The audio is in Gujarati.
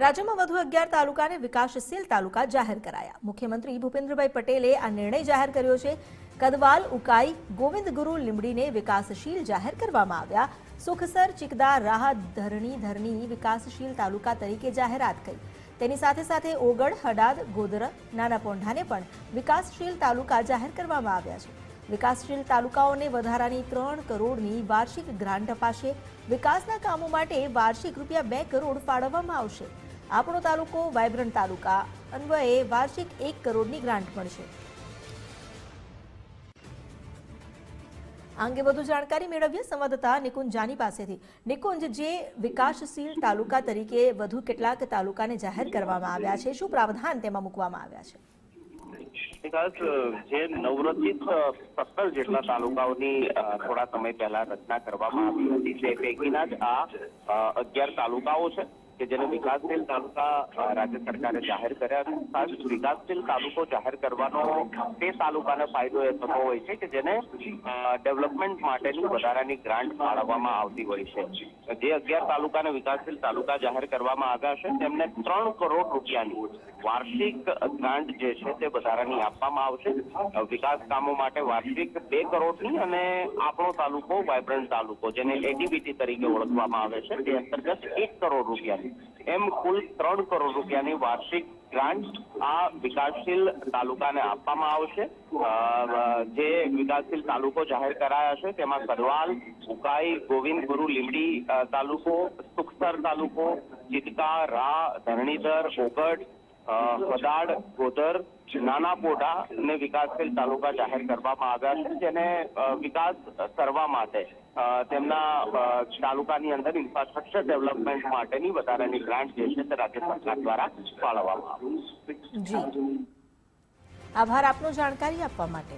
રાજ્યમાં વધુ અગિયાર તાલુકાને વિકાસશીલ તાલુકા જાહેર કરાયા. મુખ્યમંત્રી ભૂપેન્દ્રભાઈ પટેલે આ નિર્ણય જાહેર કર્યો છે. કદવાલ, ઉકાઈ, ગોવિંદ ગુરુ લીમડીને વિકાસશીલ જાહેર કરવામાં આવ્યા. સુખસર, ચિકદા, રાહત, ધરણી ધરણી વિકાસશીલ તાલુકા તરીકે જાહેરાત કરી. તેની સાથે સાથે ઓગળ હડાદ, ગોધર, નાના પોંઢાને પણ વિકાસશીલ તાલુકા જાહેર કરવામાં આવ્યા છે. વિકાસશીલ તાલુકાઓને વધારાની ત્રણ કરોડની વાર્ષિક ગ્રાન્ટ અપાશે. વિકાસના કામો માટે વાર્ષિક રૂપિયા બે કરોડ ફાળવવામાં આવશે. આપણો તાલુકો વાયબ્રન્ટ તાલુકા, અન્વયે વાર્ષિક એક કરોડની ગ્રાન્ટ મળશે. અંગે વધુ જાણકારી મેળવીએ સંવાદદાતા નિકુંજ જાની પાસેથી. નિકુંજ, જે વિકાસશીલ તાલુકા તરીકે વધુ કેટલાક તાલુકાને જાહેર કરવામાં આવ્યા છે, શું પ્રાવધાન તેમાં મૂકવામાં આવ્યા છે? જે નવરચિત સત્તર જેટલા તાલુકાઓની થોડા સમય પહેલા રચના કરવામાં આવી હતી, તે પૈકીના જ આ અગિયાર તાલુકાઓ છે. કે જેને વિકાસશીલ તાલુકા રાજ્ય સરકારે જાહેર કર્યા ખાસ વિકાસશીલ તાલુકો જાહેર કરવાનો તે તાલુકાને ફાયદો એ થતો હોય છે કે જેને ડેવલપમેન્ટ માટેની વધારાની ગ્રાન્ટ ફાળવવામાં આવતી હોય છે. જે અગિયાર તાલુકાને વિકાસશીલ તાલુકા જાહેર કરવામાં આવ્યા છે, તેમને ત્રણ કરોડ રૂપિયાની વાર્ષિક ગ્રાન્ટ જે છે તે વધારાની આપવામાં આવશે. વિકાસ કામો માટે વાર્ષિક બે કરોડની અને આપણો તાલુકો વાયબ્રન્ટ તાલુકો, જેને એટીબીટી તરીકે ઓળખવામાં આવે છે, તે અંતર્ગત એક કરોડ રૂપિયાની એમ કુલ ત્રણ કરોડ રૂપિયાની વાર્ષિક ગ્રાન્ટ આ વિકાસશીલ તાલુકાને આપવામાં આવશે. જે વિકાસશીલ તાલુકો જાહેર કરાયા છે તેમાં સરવાલ ઉકાઈ ગોવિંદ ગુરુ લીમડી તાલુકો સુખસર તાલુકો ચિતકા રા ધરણીધર ઓગટ અ, વડાડ ગોદર નાના પોઢા અને વિકાસશીલ તાલુકા જાહેર કરવામાં આવ્યા છે, જેને વિકાસ કરવા માટે તેમના તાલુકાની અંદર ઇન્ફ્રાસ્ટ્રક્ચર ડેવલપમેન્ટ માટેની વધારાની ગ્રાન્ટ જે છે તે રાજ્ય સરકાર દ્વારા ફાળવવામાં આવી. આભાર આપનો જાણકારી આપવા માટે.